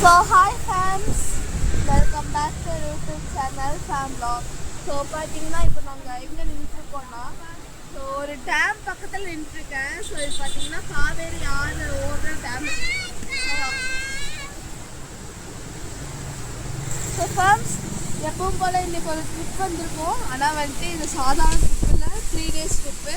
So hi fans welcome back to YouTube channel fame vlog. So பார்த்தீங்கன்னா இப்போ நாங்கள் எங்கே நின்றுருக்கோம்னா ஸோ ஒரு டேம் பக்கத்தில் நின்றுருக்கேன் ஸோ இது பார்த்தீங்கன்னா காவேரி ஆறு ஓடுற டேம் ஸோ ஃபேம்ஸ் எப்பவும் போல் இன்னைக்கு ஒரு ட்ரிப் வந்திருக்கோம். ஆனால் வந்துட்டு இது சாதாரண ட்ரிப் இல்லை. Three days trip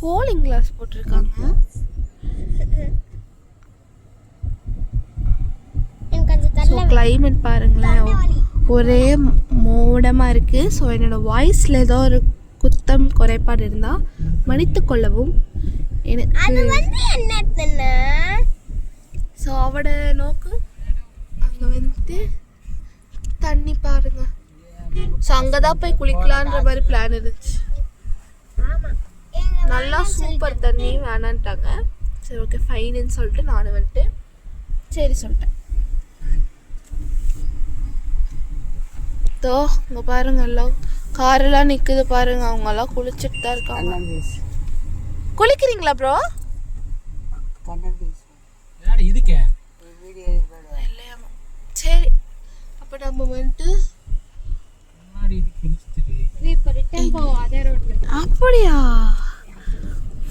cooling glass போட்டிருக்காங்க. ஸோ climate பாருங்களேன். ஒரே மோடமாக இருக்குது ஸோ என்னோடய வாய்ஸில் ஏதோ ஒரு குத்தம் குறைபாடு இருந்தால் மன்னித்து கொள்ளவும். அது எனக்கு ஸோ அவட நோக்கு அங்கே வந்துட்டு தண்ணி பாருங்க. ஸோ அங்கே தான் போய் குளிக்கலான்ற மாதிரி பிளான் இருந்துச்சு. ஆமா. நல்லா சூப்பர் தண்ணி வேணான்ட்டாங்க. சரி ஓகே ஃபைனுன்னு சொல்லிட்டு நானும் வந்துட்டு சரி சொல்லிட்டேன். தோ இங்கே பாருங்க எல்லாம் காரெல்லாம் நிற்குது பாருங்க அவங்கெல்லாம் குளிச்சுட்டு தான் இருக்காங்க. குளிக்கிறீங்களா ப்ரோ சரி அப்போ நம்ம வந்துட்டு முன்னாடி இதுக்கு இழுத்துட்டு இப்போ ரிட்டர்ன் போவோம் அதே ரோட்ல அப்படியா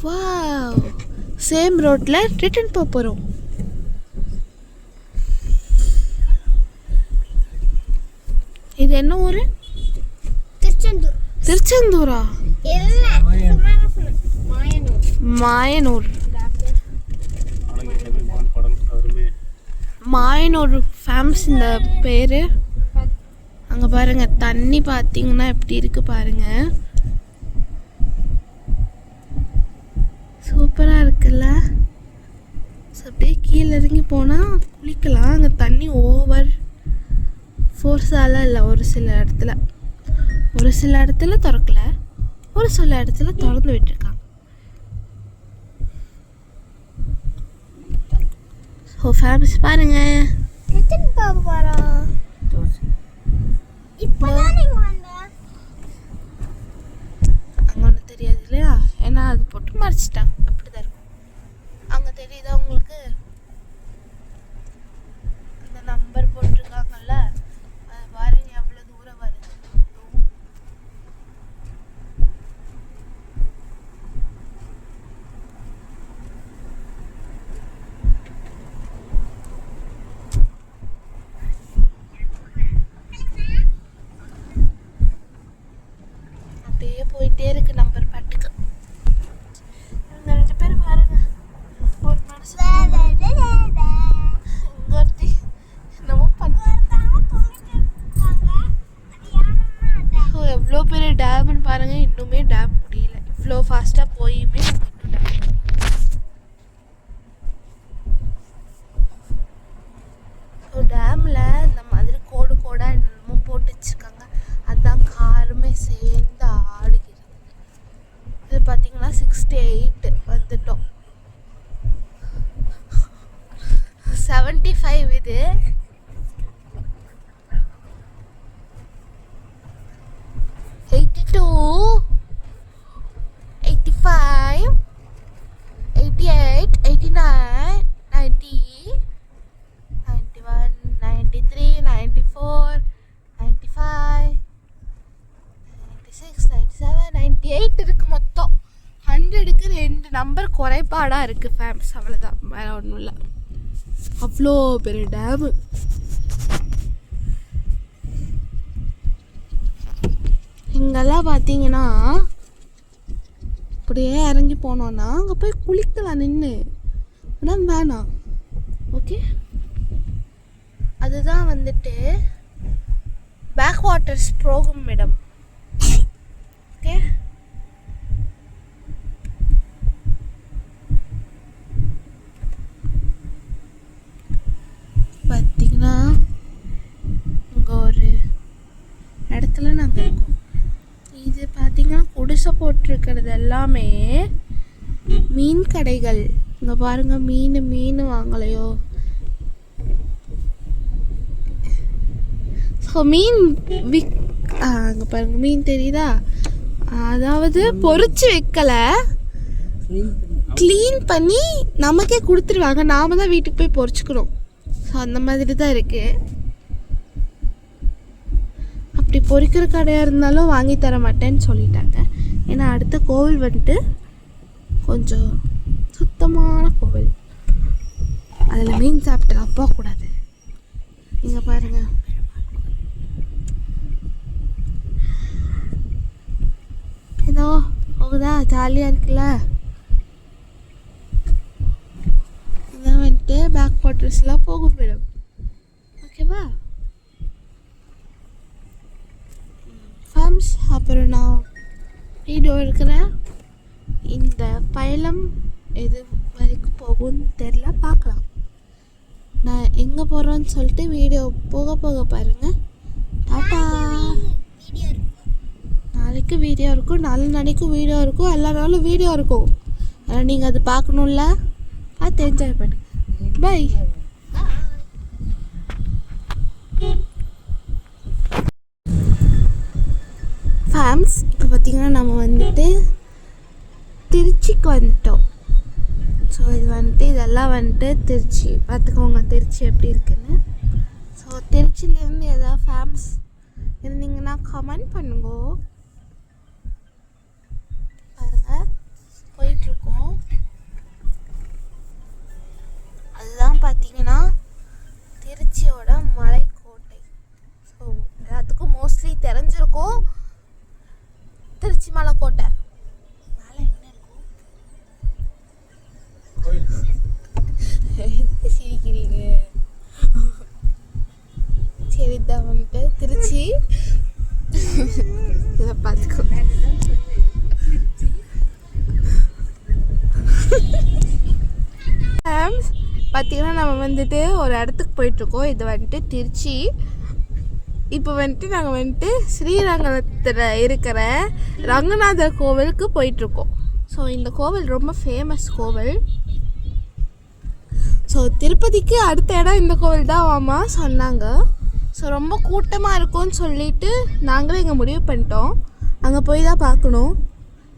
வாவ் சேம் ரோட்டில் ரிட்டர்ன் போக போகிறோம் இது என்ன ஊர்? திருச்செந்தூர். திருச்செந்தூரா? மாயனூர். மாயனூர். ஃபேமஸ் இந்த பேர். அங்கே பாருங்க தண்ணி பார்த்தீங்கன்னா எப்படி இருக்கு பாருங்க சூப்பராக இருக்குல்ல ஸோ அப்படியே கீழே இறங்கி போனால் குளிக்கலாம். அங்கே தண்ணி ஓவர் ஃபோர்ஸாலாம் இல்லை. ஒரு சில இடத்துல. ஒரு சில இடத்துல திறக்கல. ஒரு சில இடத்துல திறந்து விட்டுருக்காங்க. ஸோ ஃபேமஸ் வந்தோம் அங்கே ஒன்றும் தெரியாது இல்லையா? ஏன்னா அது போட்டு மறைச்சிட்டாங்க. அப்படிதான் இருக்கும். அங்கே தெரியுதா உங்களுக்கு? அந்த நம்பர் போட்டிருக்காங்கல்ல அது பாருங்க எவ்வளோ தூரம் வருது அப்படியே போயிட்டே இருக்கு நம்பர் பாட்டுக்கு இவங்க ரெண்டு பேரும் பாருங்க ஒரு மனுஷன் இங்க ஒருத்தி என்னமோ பண்ண ஸோ எவ்வளோ பெரிய டேம்னு பாருங்க இன்னுமே டேம் முடியல. இவ்வளோ ஃபாஸ்ட்டாக போயுமே தான் இருக்குது ஃபேமஸ் அவ்வளோதான் வேறு ஒன்றும் இல்லை. அவ்வளோ பெரிய டேமு இங்கெல்லாம் பார்த்தீங்கன்னா அப்படியே இறங்கி போனோன்னா அங்கே போய் குளிக்கலாம் நின்று ஆனால் வேணாம். ஓகே அதுதான் வந்துட்டு பேக் வாட்டர்ஸ் ப்ரோக்ராம் இடம் ஓகே பார்த்தீங்கன்னா இங்கே ஒரு இடத்துல நாங்கள் இருக்கோம். இது பார்த்தீங்கன்னா குடிசை போட்டிருக்கிறது எல்லாமே மீன் கடைகள். இங்கே பாருங்க மீன் மீன் வாங்கலையோ. ஸோ மீன் விக் அங்கே பாருங்க மீன் தெரியுதா? அதாவது பொறிச்சு வைக்கலை. க்ளீன் பண்ணி நமக்கே கொடுத்துருவாங்க. நாம தான் வீட்டுக்கு போய் பொறிச்சுக்கணும். ஸோ அந்த மாதிரி தான் இருக்குது அப்படி பொறிக்கிற கடையாக இருந்தாலும் வாங்கி தர மாட்டேன்னு சொல்லிட்டாங்க. ஏன்னா அடுத்த கோவில் வந்துட்டு கொஞ்சம் சுத்தமான கோவில். அதில் மீன் சாப்பிட்டு போகக்கூடாது. இங்கே பாருங்க. ஏதோ போகுதா? ஜாலியாக இருக்குல்ல? இதான் வந்துட்டு பேக் வாட்டர்ஸ்லாம் போகும் போயிடும் ஓகேவா ஃபம்ஸ் அப்புறம் நான் வீடியோ இருக்கிற இந்த பயணம் எது வரைக்கும் போகும்னு தெரில பார்க்கலாம். நான் எங்கே போகிறோன்னு சொல்லிட்டு வீடியோ போக போக பாருங்கள் டாட்டா. நாளைக்கு வீடியோ இருக்கும் நாலு நாளைக்கும் வீடியோ இருக்கும் எல்லா நாளும் வீடியோ இருக்கும். ஆனால் நீங்கள் அது பார்க்கணும்ல. பார்த்து என்ஜாய் பண்ணுங்க. பை பார்த்திங்கன்னா நம்ம வந்துட்டு திருச்சிக்கு வந்துட்டோம். ஸோ இது வந்துட்டு இதெல்லாம் வந்துட்டு திருச்சி. பார்த்துக்கோங்க திருச்சி எப்படி இருக்குன்னு. ஸோ திருச்சியிலேருந்து எதாவது ஃபேம்ஸ் இருந்தீங்கன்னா கமெண்ட் பண்ணுங்க. பாருங்கள் போயிட்டுருக்கோம். அதுதான் பார்த்தீங்கன்னா திருச்சியோட மலைக்கோட்டை. ஸோ எல்லாத்துக்கும் மோஸ்ட்லி தெரிஞ்சிருக்கும். திருச்சி மலைக்கோட்டை மேலே சிரிக்கிறீங்க? சரி இதான் வந்துட்டு திருச்சி. இதை பார்த்துக்கோ. பார்த்தீங்கன்னா நம்ம வந்துட்டு ஒரு இடத்துக்கு போயிட்டுருக்கோம். இது வந்துட்டு திருச்சி. இப்போ வந்துட்டு நாங்கள் வந்துட்டு ஸ்ரீரங்கத்தில் இருக்கிற ரங்கநாதர் கோவிலுக்கு போயிட்டுருக்கோம் ஸோ இந்த கோவில் ரொம்ப ஃபேமஸ் கோவில். ஸோ திருப்பதிக்கு அடுத்த இடம் இந்த கோவில் தான் ஆமா சொன்னாங்க. ஸோ ரொம்ப கூட்டமாக இருக்கும்னு சொல்லிட்டு நாங்களே இங்கே முடிவு பண்ணிட்டோம். அங்கே போய் தான் பார்க்கணும்.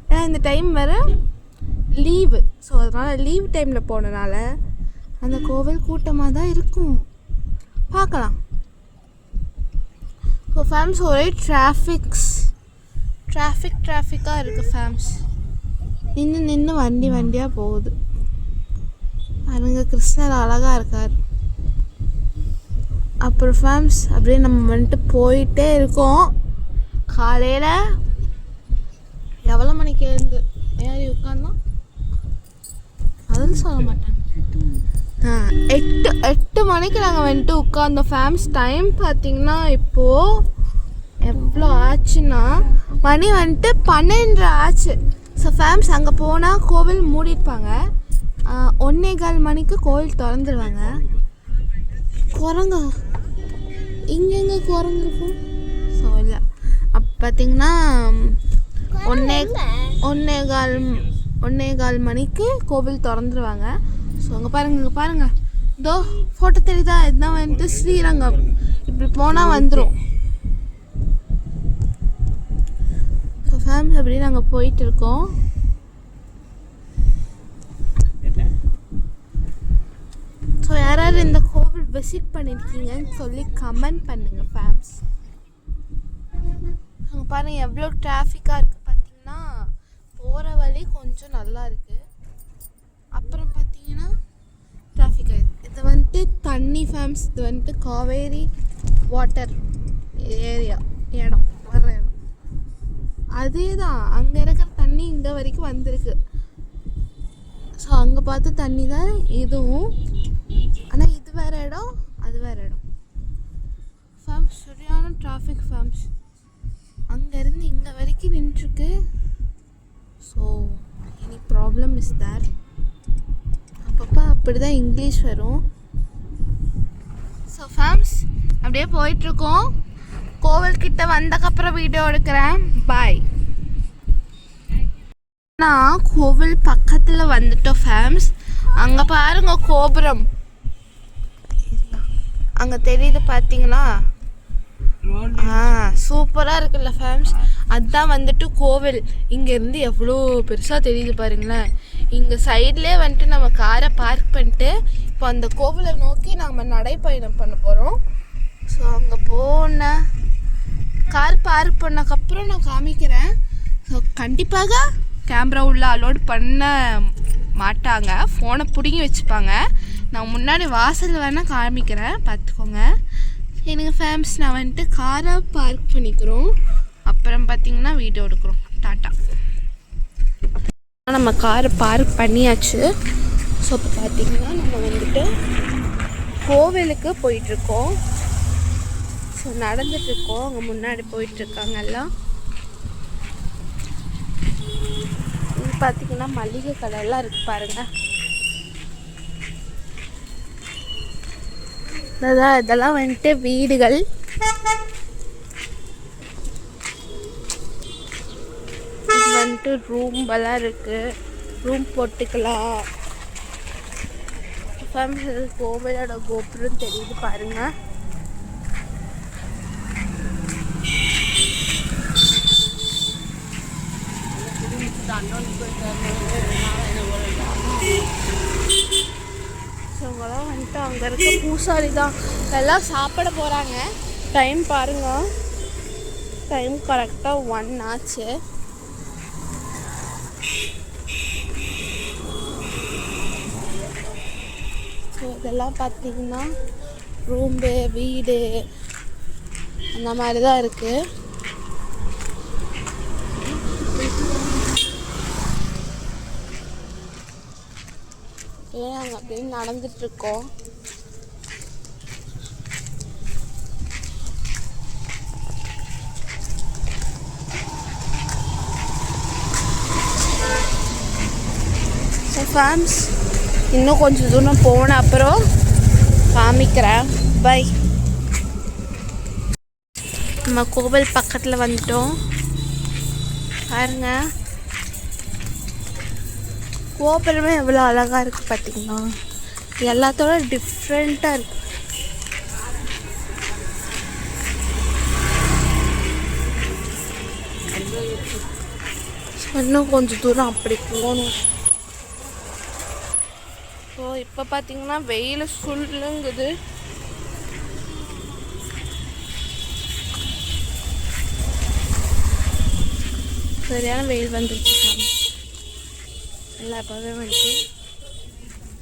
ஏன்னா இந்த டைம் வேறு லீவு ஸோ அதனால் லீவ் டைமில் போனனால அந்த கோவில் கூட்டமாக தான் இருக்கும். பார்க்கலாம். இப்போ ஃபேம்ஸ் ஒரே டிராஃபிக்ஸ் டிராஃபிக் டிராஃபிக்காக இருக்குது ஃபேம்ஸ் நின்று நின்று வண்டி வண்டியாக போகுது அருங்க கிருஷ்ணர் அழகாக இருக்கார் அப்புறம் ஃபேம்ஸ் அப்படியே நம்ம வந்துட்டு போயிட்டே இருக்கோம் காலையில் எவ்வளோ மணிக்கு எழுந்து ஏறி உட்காந்தோம் அதுன்னு சொல்ல மாட்டேன் எட்டு எட்டு மணிக்கு நாங்கள் வந்துட்டு உட்காந்தோம் ஃபேம்ஸ் டைம் பார்த்தீங்கன்னா இப்போது எவ்வளோ ஆச்சுன்னா மணி வந்துட்டு பன்னெண்டு ஆச்சு. ஸோ ஃபேம்ஸ் அங்கே போனால் கோவில் மூடிருப்பாங்க. ஒன்னே கால் மணிக்கு கோவில் திறந்துருவாங்க. குரங்க. இங்கெங்க குரங்கு இருக்கும் ஸோ இல்லை. அப்போ பார்த்தீங்கன்னா ஒன்னே ஒன்னே கால் ஒன்னே கால் மணிக்கு கோவில் திறந்துருவாங்க. ஸோ அங்கே பாருங்க இங்கே பாருங்க. இதோ ஃபோட்டோ தெரியுதா? இதுதான் வந்துட்டு ஸ்ரீரங்கம். இப்படி போனால் வந்துடும் ஸோ ஃபேமிலி அப்படியே நாங்கள் போயிட்டு இருக்கோம். ஸோ யாராவது இந்த கோவில் விசிட் பண்ணியிருக்கீங்கன்னு சொல்லி கமெண்ட் பண்ணுங்கள் ஃபேம்ஸ் அங்கே பாருங்கள் எவ்வளோ டிராஃபிக்காக இருக்குது பார்த்தீங்கன்னா போகிற வழி கொஞ்சம் நல்லா இருக்குது அப்புறம் பார்த்தீங்கன்னா டிராஃபிக் ஆகிடுது இது வந்துட்டு தண்ணி ஃபேம்ஸ் இது வந்துட்டு காவேரி வாட்டர் ஏரியா இடம் வர்ற இடம். அதே தான் அங்கே இருக்கிற தண்ணி இங்கே வரைக்கும் வந்திருக்கு. ஸோ அங்கே பார்த்த தண்ணி தான் இதுவும். ஆனால் இது வேறு இடம் அது வேறு இடம். ஃபேம்ஸ் சரியான டிராஃபிக் ஃபேம்ஸ் அங்கேருந்து இங்கே வரைக்கும் நின்றுருக்கு. So any problem is there அப்பப்போ அப்படி தான் இங்கிலீஷ் வரும். ஸோ ஃபேம்ஸ் அப்படியே போயிட்டுருக்கோம். கோவில்கிட்ட வந்தக்கப்புறம் வீடியோ எடுக்கிறேன். பாய் நான் கோவில் பக்கத்தில் வந்துட்டோம் ஃபேம்ஸ் அங்கே பாருங்க கோபுரம். அங்கே தெரியுது பார்த்தீங்களா ஆ சூப்பராக இருக்குல்ல ஃபேம்ஸ் அதுதான் வந்துட்டு கோவில். இங்கேருந்து எவ்வளோ பெருசாக தெரியுது பாருங்களேன். இங்கே சைட்லேயே வந்துட்டு நம்ம காரை பார்க் பண்ணிட்டு இப்போ அந்த கோவிலை நோக்கி நாம் நடைப்பயணம் பண்ண போகிறோம் ஸோ அங்கே போன கார் பார்க் பண்ணக்கப்புறம் நான் காமிக்கிறேன். ஸோ கண்டிப்பாக கேமரா உள்ள அலோட் பண்ண மாட்டாங்க. ஃபோனை பிடுங்கி வச்சுப்பாங்க. நான் முன்னாடி வாசல் வேணால் காமிக்கிறேன். பார்த்துக்கோங்க. எனக்கு ஃபேம்ஸ் நான் வந்துட்டு காரை பார்க் பண்ணிக்கிறோம். அப்புறம் பார்த்தீங்கன்னா வீடியோ எடுக்கிறோம். டாட்டா. நம்ம காரை பார்க் பண்ணியாச்சு. ஸோ இப்போ பார்த்தீங்கன்னா நம்ம வந்துட்டு கோவிலுக்கு போயிட்டுருக்கோம். ஸோ நடந்துட்டுருக்கோம். அங்கே முன்னாடி போயிட்டுருக்காங்க எல்லாம். இது பார்த்தீங்கன்னா மளிகை கடையெல்லாம் இருக்குது பாருங்கள் அதான் இதெல்லாம் வந்துட்டு வீடுகள் இது வந்துட்டு ரூம் எல்லாம் இருக்கு. ரூம் போட்டுக்கலாம். Famous கோவிலோட கோபுரம் தெரியுது பாருங்க. ஸோ வந்துட்டு அங்கே இருக்க பூசாரி தான் எல்லாம் சாப்பிட போகிறாங்க டைம் பாருங்க. டைம் கரெக்டாக ஒன் ஆச்சு. ஸோ இதெல்லாம் பார்த்தீங்கன்னா ரூம்பு வீடு அந்த மாதிரி தான் இருக்குது ஏன் நாங்கள் அப்படின்னு நடந்துட்டுருக்கோம்? ஸோ ஃபேம்ஸ் இன்னும் கொஞ்சம் தூரம் போன அப்புறம் காமிக்கிறேன். பை நம்ம கோவில் பக்கத்தில் வந்துட்டோம். பாருங்க. கோபுரமே எவ்வளோ அழகாக இருக்குது பார்த்தீங்களா எல்லாத்தோட டிஃப்ரெண்ட்டாக இருக்கு. இன்னும் கொஞ்சம் தூரம் அப்படி போகணும். ஸோ இப்போ பார்த்தீங்கன்னா வெயில் சுல்லுங்குது சரியான வெயில் வந்துருச்சு எல்லா இப்போவே வந்துட்டு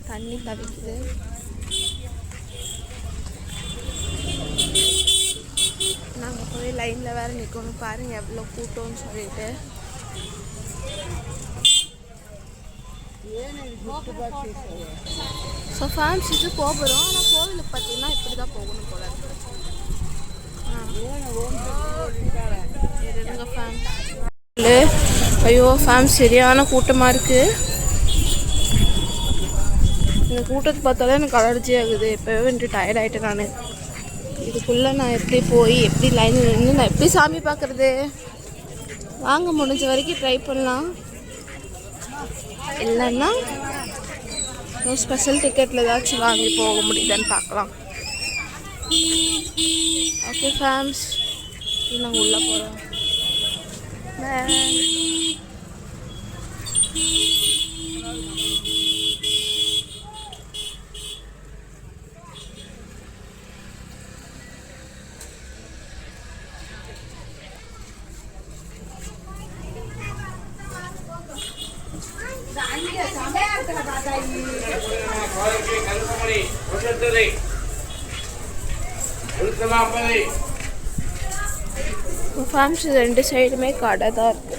தண்ணி தவிக்குது நாங்கள் போய் லைனில் வேறு நிற்கணும் பாருங்கள் எவ்வளோ கூட்டம்னு சொல்லிட்டு. ஸோ ஃபேன்ஸ் இது போகிறோம் ஆனால் கோவிலுக்கு பார்த்தீங்கன்னா இப்படி தான் போகணும் போல இருங்க ஃபேன் ஐயோ ஃபேம் சரியான கூட்டமாக இருக்குது இந்த கூட்டத்தை பார்த்தாலே எனக்கு அலர்ஜி ஆகுது. இப்போவே வந்துட்டு டயர்ட் ஆகிட்டேன் நான். இதுக்குள்ளே நான் எப்படி போய் எப்படி லைனில் நின்று நான் எப்படி சாமி பார்க்குறது? வாங்க முடிஞ்ச வரைக்கும் ட்ரை பண்ணலாம். இல்லைன்னா ஸ்பெஷல் டிக்கெட்டில் ஏதாச்சும் வாங்கி போக முடியுதுன்னு பார்க்கலாம். ஓகே ஃபேம்ஸ் நாங்கள் உள்ளே போகிறோம் ஃபேம்ஸ் ரெண்டு சைடுமே கடை தான் இருக்கு.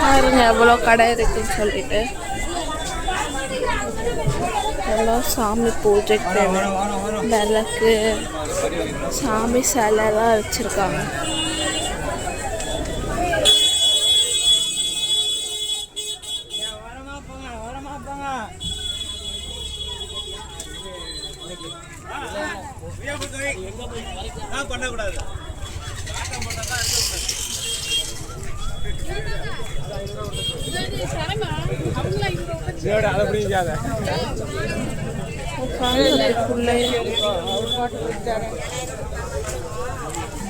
பாருங்க எவ்வளோ கடை இருக்குன்னு சொல்லிட்டு. எல்லாம் சாமி பூஜைக்கு விளக்கு சாமி சிலைலாம் வச்சுருக்காங்க.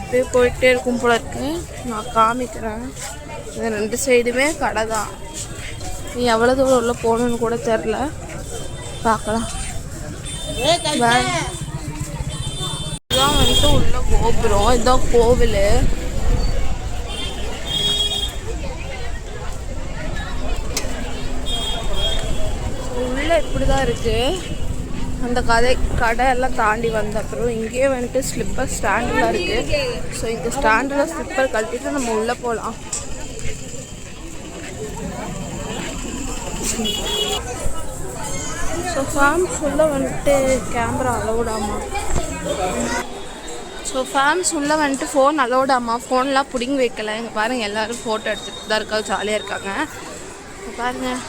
அப்படியே போயிட்டே இருக்கும் போல இருக்கு. நான் காமிக்கிறேன். இது ரெண்டு சைடுமே கடை தான். நீ எவ்வளோ தூரம் உள்ள போகணுன்னு கூட தெரில பார்க்கலாம். இதான் வந்துட்டு உள்ள கோபுரம். இதுதான் கோவில். உள்ள இப்படி தான் இருக்கு. அந்த கதை கடை எல்லாம் தாண்டி வந்த அப்புறம் இங்கேயே வந்துட்டு ஸ்லிப்பர் ஸ்டாண்டில் இருக்குது ஸோ இந்த ஸ்டாண்டில் ஸ்லிப்பர் கழட்டிட்டு நம்ம உள்ளே போகலாம் ஸோ ஃபேம்ஸ் உள்ளே வந்துட்டு கேமரா அலோடாமா ஸோ ஃபேம்ஸ் உள்ளே வந்துட்டு ஃபோன் அலோடாமா ஃபோன்லாம் பிடிங்கி வைக்கல. இங்கே பாருங்கள் எல்லோரும் ஃபோட்டோ எடுத்துகிட்டு தான் இருக்கா ஜாலியாக இருக்காங்க. பாருங்கள்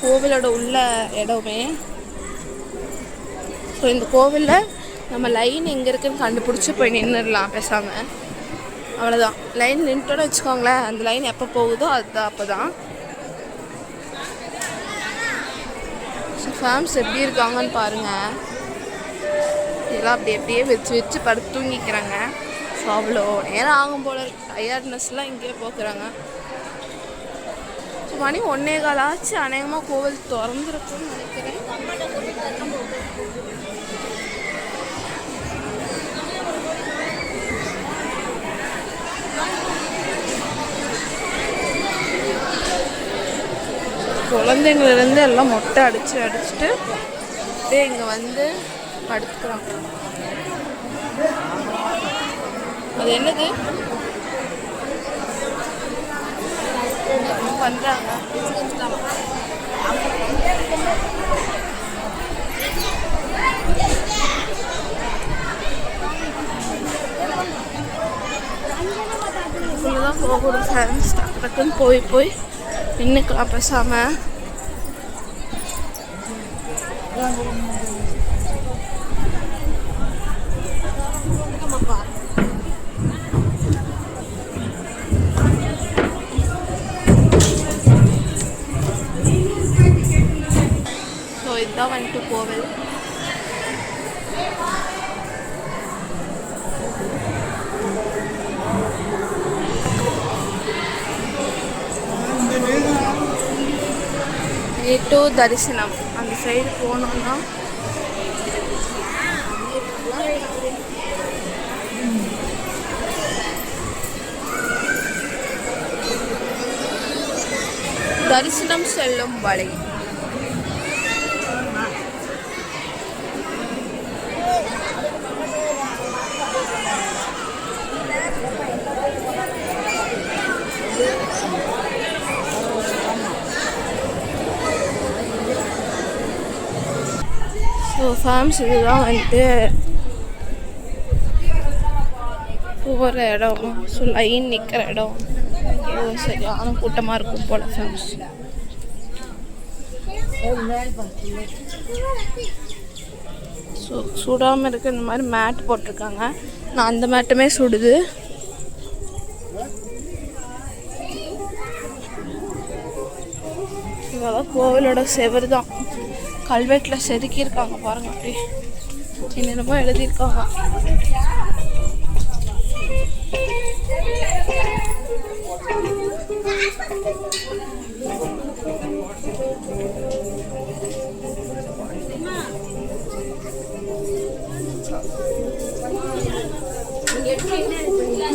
கோவிலோட உள்ள இடமே. ஸோ இந்த கோவிலில் நம்ம லைன் எங்கே இருக்குன்னு கண்டுபிடிச்சி போய் நின்றுடலாம் பேசாமல் அவ்வளோதான் லைன் நின்றுட்டோன்னு வச்சுக்கோங்களேன் அந்த லைன் எப்போ போகுதோ அதுதான் அப்போ தான் ஸோ ஃபேம்ஸ் எப்படி இருக்காங்கன்னு பாருங்கள் இதெல்லாம் அப்படி அப்படியே வச்சு வச்சு படுத்து தூங்கிக்கிறாங்க. ஸோ அவ்வளோ நேரம் ஆகும் போல டயர்ட்னஸ்லாம் இங்கேயே போக்குறாங்க. மணி ஒன்னே கால் ஆச்சு அநேகமாக கோவில் திறந்துருக்குன்னு நினைக்கிறேன் குழந்தைங்கள்லேருந்து எல்லாம் மொட்டை அடித்து அடிச்சுட்டு அப்படியே இங்கே வந்து படுத்துக்கிறாங்க அது என்னது என்ன பண்ணுறாங்க தான் போகணும் ஃபேன்ஸ் டக்கு டக்குன்னு போய் போய் நின்றுக்கலாம் பேசாமல் இதுதான் வந்துட்டு கோவில் டு தரிசனம் அந்த சைடு போனோம்னா தரிசனம் செல்லும் வழி. ஃபார்ம்ஸ் இதுதான் வந்துட்டு போகிற இடம் ஸோ லைன் நிற்கிற இடம் ஐயோ, சரியான கூட்டமாக இருக்கும் போல ஃபேம்ஸ் ஸோ சுடாமல் இருக்க இந்த மாதிரி மேட் போட்டிருக்காங்க நான் அந்த மேட்டுமே சுடுது இதெல்லாம் கோவிலோட செவர் தான் கல்வெட்டில் செதுக்கியிருக்காங்க பாருங்க அப்படியே. என்னென்னமோ எழுதியிருக்காங்க.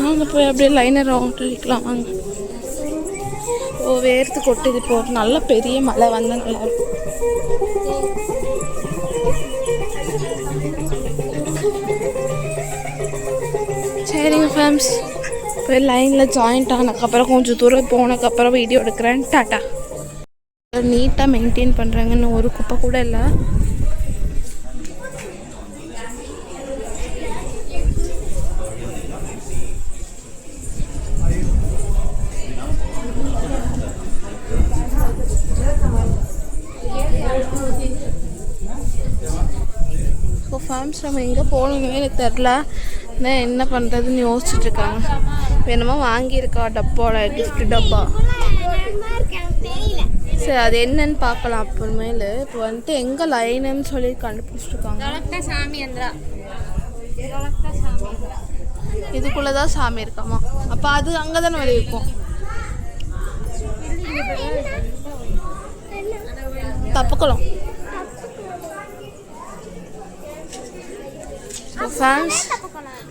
நாங்கள் போய் அப்படியே லைனர் ரவுண்ட் அடிக்கலாம் வாங்க. ஓ வேர்த்து கொட்டுது இப்போ நல்ல பெரிய மழை வந்தங்களாக இருக்கும் மேம்ஸ் ஃபேம்ஸ் போய் லைனில் ஜாயிண்ட் ஆனதுக்கப்புறம் கொஞ்சம் தூரம் போனதுக்கப்புறம் வீடியோ எடுக்கிறேன். டாட்டா. நீட்டாக மெயின்டைன் பண்ணுறாங்கன்னு ஒரு குப்பை கூட இல்லை. ஸோ ஃபார்ம்ஸ் நம்ம எங்கே போகணுமே எனக்கு தெரில நான் என்ன பண்ணுறதுன்னு யோசிச்சுட்டு இருக்காங்க வேணுமா வாங்கியிருக்கா டப்பாவோட gift டப்பா. சரி அது என்னன்னு பார்க்கலாம். அப்புறமேலு இப்போ வந்துட்டு எங்கே லைனுன்னு சொல்லி கண்டுபிடிச்சிருக்காங்க சாமி இதுக்குள்ளே தான் சாமி இருக்காமா? அப்போ அது அங்கே தானே வழி இருக்கும் தப்புக்கலாம் ஃபேன்ஸ்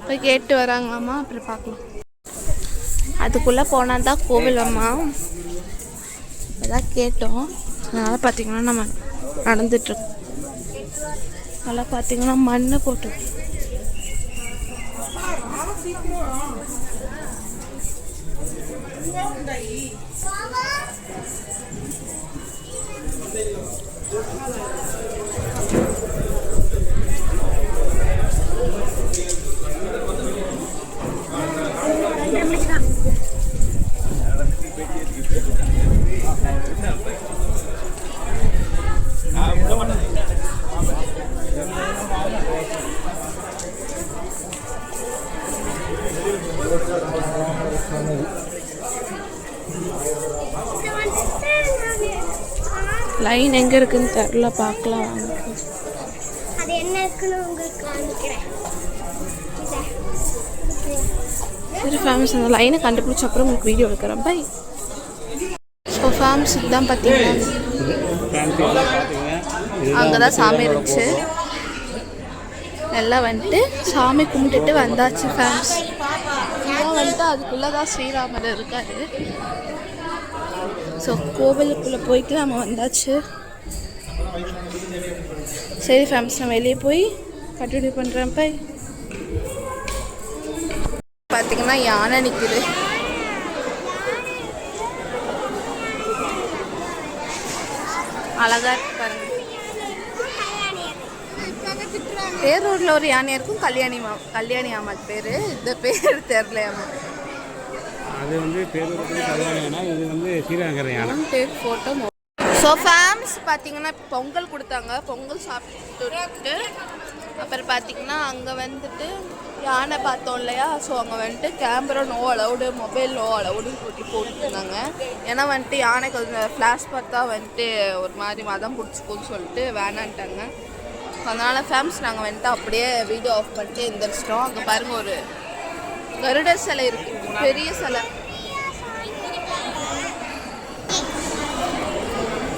போய் கேட்டு வராங்களாம்மா அப்புறம் பார்க்கலாம். அதுக்குள்ளே போனால் தான் கோவில் அம்மா. அதான் கேட்டோம். அதனால் பார்த்தீங்கன்னா நம்ம நடந்துட்டுருக்கோம் அதெல்லாம் பார்த்தீங்கன்னா மண் போட்டு. லைன் தெரில பார்க்கலாம். வாங்க அது என்ன இருக்குன்னு உங்களுக்கு காமிக்கிறேன். சரி ஃபேமஸ் அந்த லைனை கண்டுபிடிச்ச அப்புறம் உங்களுக்கு வீடியோ எடுக்கிறேன். பை ஸோ ஃபேமஸ் இதுதான் பார்த்தீங்கன்னா அங்கே தான் சாமி இருந்துச்சு. எல்லாம் வந்துட்டு சாமி கும்பிட்டுட்டு வந்தாச்சு ஃபேமஸ் இதான் வந்துட்டு அதுக்குள்ளே தான் ஸ்ரீராமர் இருக்காரு. ஸோ கோவிலுக்குள்ளே போயிட்டு நம்ம வந்தாச்சு. சரி ஃபேமஸ் நான் வெளியே போய் கண்டினியூ பண்ணுறேன் பை பார்த்தீங்கன்னா யானை நிற்குது அழகா இருக்கு பாருங்க. பேர் ஒரு யானை இருக்கும் கல்யாணி மா கல்யாணி ஆமாக்கு பேர். இந்த பேர் தெரில ஆமா அது வந்து பேரூருக்கு கல்யாணம் யானை இது வந்து ஸ்ரீரங்கர யானை. டேக் ஃபோட்டோ ஸோ ஃபேம்ஸ் பார்த்தீங்கன்னா பொங்கல் கொடுத்தாங்க. பொங்கல் சாப்பிட்டுட்டு அப்புறம் பார்த்தீங்கன்னா அங்கே வந்துட்டு யானை பார்த்தோம் இல்லையா? ஸோ அங்கே வந்துட்டு camera no allowed mobile no அலவுடுன்னு கூட்டி போட்டுருந்தாங்க. ஏன்னா வந்துட்டு யானைக்கு கொஞ்சம் ஃப்ளாஷ் பார்த்தா வந்துட்டு ஒரு மாதிரி மதம் பிடிச்சிக்கும்னு சொல்லிட்டு வேணான்ட்டாங்க. அதனால் ஃபேம்ஸ் நாங்கள் வந்துட்டு அப்படியே வீடியோ ஆஃப் பண்ணிட்டு எந்திரிச்சிட்டோம். அங்கே பாருங்கள் ஒரு கருடர் சிலை இருக்குது பெரிய சிலை.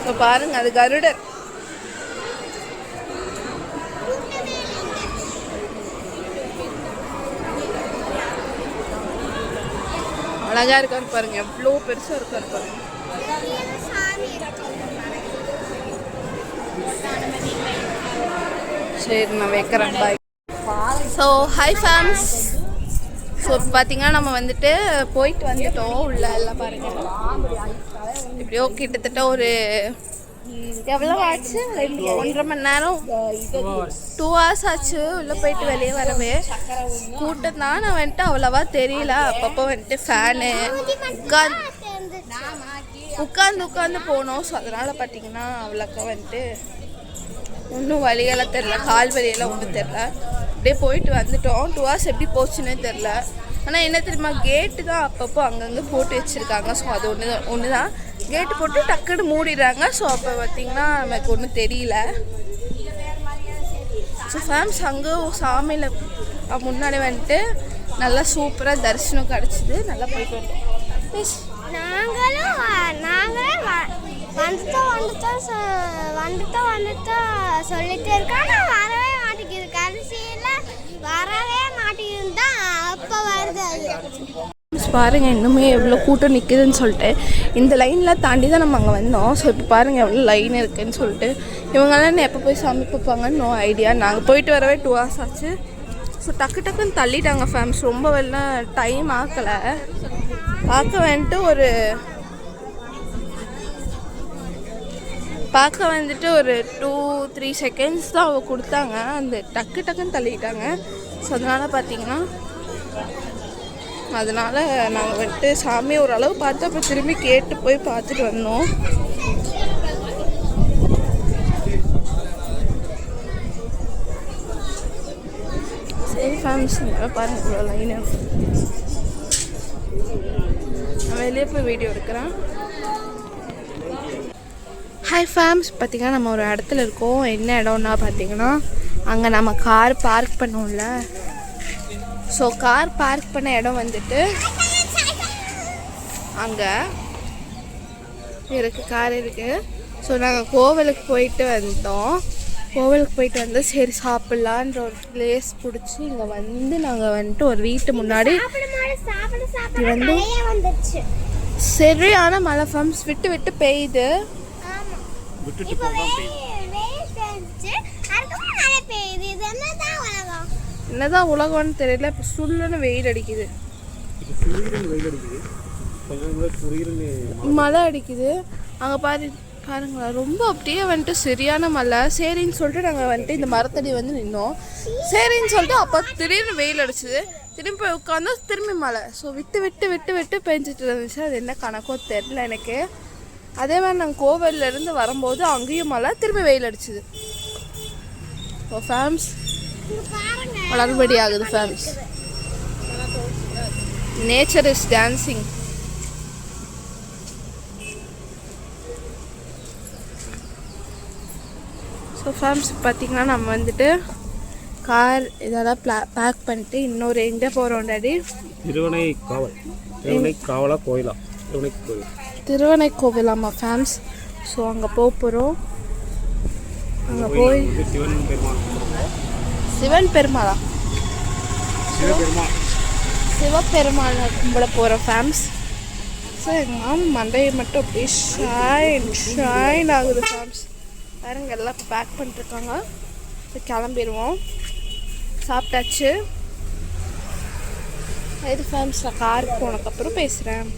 இப்போ பாருங்க அது கருடர். அழகா இருக்காரு பாருங்க எவ்வளோ பெருசா இருக்காரு பாருங்க. சரி நான் வைக்கிறேன். Bye so hi fams so பார்த்தீங்கன்னா நம்ம வந்துட்டு போயிட்டு வந்துட்டோம் உள்ள எல்லாம் பாருங்க. எப்படியோ கிட்டத்தட்ட ஒரு எவ்வளோ ஆச்சு? ஒன்றரை மணி நேரம். டூ ஹவர்ஸ் ஆச்சு உள்ளே போயிட்டு வெளியே வரவே. கூட்டம் தான். நான் வந்துட்டு அவ்வளோவா தெரியல. அப்பப்போ வந்துட்டு ஃபேனு உட்காந்து உட்காந்து உட்காந்து போனோம். ஸோ அதனால் பார்த்தீங்கன்னா அவ்வளோக்கா வந்துட்டு ஒன்றும் வழியெல்லாம் தெரில கால் வலியெல்லாம் ஒன்றும் தெரில அப்படியே போயிட்டு வந்துட்டோம். டூ ஹவர்ஸ் எப்படி போச்சுன்னே தெரில ஆனால் என்ன தெரியுமா? கேட்டு தான் அப்பப்போ அங்கங்கே போட்டு வச்சுருக்காங்க. ஸோ அது ஒன்று ஒன்று தான் கேட்டு போட்டு டக்குன்னு மூடிடுறாங்க. ஸோ அப்போ பார்த்திங்கன்னா நமக்கு ஒன்றும் தெரியல. ஸோ ஃபேம்ஸ் அங்கே சாமியில் முன்னாடி வந்துட்டு நல்லா சூப்பராக தரிசனம் கிடச்சிது. நல்லா போயிட்டு வந்தோம். நாங்களும் நாங்களும் வ- வந்துட்டோம் வந்துட்டோம் வந்துட்டோம் வந்துட்டோம் சொல்லிட்டே இருக்கோம். ஆனால் வரவே மாட்டேங்குது. கடைசியில் வரவே மாட்டேங்குது தான் அப்போ வருது அது. பாருங்கள் இன்னுமே எவ்வளோ கூட்டம் நிற்குதுன்னு சொல்லிட்டு. இந்த லைனில் தாண்டி தான் நம்ம அங்கே வந்தோம். ஸோ இப்போ பாருங்கள் எவ்வளோ லைன் இருக்குதுன்னு சொல்லிட்டு. இவங்கெல்லாம் எப்போ போய் சாமி பார்ப்பாங்கன்னு நோ ஐடியா நாங்கள் போயிட்டு வரவே டூ ஹவர்ஸ் ஆச்சு. ஸோ டக்கு டக்குன்னு தள்ளிட்டாங்க ஃபேம்ஸ் ரொம்ப வெள்ளம் டைம் ஆக்கலை. பார்க்க வந்துட்டு ஒரு பார்க்க வந்துட்டு ஒரு டூ த்ரீ செகண்ட்ஸ் தான் அவள் கொடுத்தாங்க. அந்த டக்கு டக்குன்னு தள்ளிட்டாங்க. ஸோ அதனால் பார்த்தீங்கன்னா அதனால் நாங்கள் வந்துட்டு சாமியை ஓரளவு பார்த்து அப்புறம் திரும்பி கேட்டு போய் பார்த்துட்டு வந்தோம். சரி ஃபேமிஸ் பாருங்க இவ்வளோ லைனு நான் வெளியே போய் வீடியோ எடுக்கிறேன். ஹாய் ஃபேம்ஸ் பார்த்தீங்கன்னா நம்ம ஒரு இடத்துல இருக்கோம். என்ன இடம்னா பார்த்தீங்கன்னா அங்கே நம்ம கார் பார்க் பண்ணோம்ல ஸோ கார் பார்க் பண்ண இடம் வந்துட்டு அங்கே. இருக்கு கார் இருக்கு. ஸோ நாங்கள் கோவிலுக்கு போயிட்டு வந்தோம். கோவிலுக்கு போயிட்டு வந்து சரி சாப்பிட்லான்ற ஒரு பிளேஸ் பிடிச்சி இங்கே வந்து நாங்கள் வந்துட்டு ஒரு வீட்டு முன்னாடி வந்து சரியான மழை ஃபம்ஸ் விட்டு விட்டு பெய்யுது. விட்டுட்டு இப்போ போகாம வெயில் வெயில் பெய்ஞ்சிச்சு அதுக்கப்புறம் மழை பெய்யுது இது என்னதான் உலகம் என்னதான் உலகம்னு தெரியல இப்போ சுள்ளுன்னு வெயில் அடிக்குது. வெயில் அடிக்குது. மழை அடிக்குது. அங்கே பாரு பாருங்களேன் ரொம்ப அப்படியே வந்துட்டு சரியான மழை. சரின்னு சொல்லிட்டு நாங்கள் வந்துட்டு இந்த மரத்தடி வந்து நின்னோம். சரின்னு சொல்லிட்டு அப்போ திடீர்னு வெயில் அடிச்சுது. திரும்பி போய் உட்காந்தா திரும்பி மழை. ஸோ விட்டு விட்டு விட்டு விட்டு பெஞ்சிட்டு இருந்துச்சு. அது என்ன கணக்கோ தெரில எனக்கு. அதே மாதிரி நாங்கள் கோவில்ல இருந்து வரும்போது அங்கேயும் மழை திரும்பி வெயில் அடிச்சுது. ஸோ ஃபேம்ஸ் வளர்படி ஆகுது fams nature is dancing so fams பார்த்தீங்கன்னா நம்ம வந்துட்டு கார் இதெல்லாம் ப்ளா பேக் பண்ணிட்டு இன்னொரு எங்கே போகிறோம் டாடி திருவனை காவல் திருவனை காவலா கோயிலா. திருவனை கோயில் திருவனை கோவிலாமா ஃபேம்ஸ் ஸோ அங்கே போக போகிறோம் அங்கே போய் சிவன் பெருமாள் சிவன் பெருமாளா சிவபெருமாள் கும்பிட போகிற ஃபேம்ஸ் ஸோ எங்கள் மாமன் மண்டையை மட்டும் அப்படியே ஷைன் ஷைன் ஆகுது ஃபேம்ஸ் பாருங்க எல்லாம் பேக் பண்ணிட்டுருக்காங்க. இப்போ கிளம்பிடுவோம். சாப்பிட்டாச்சு. இது ஃபேம்ஸ் நான் காருக்கு போனதுக்கப்புறம் பேசுகிறேன்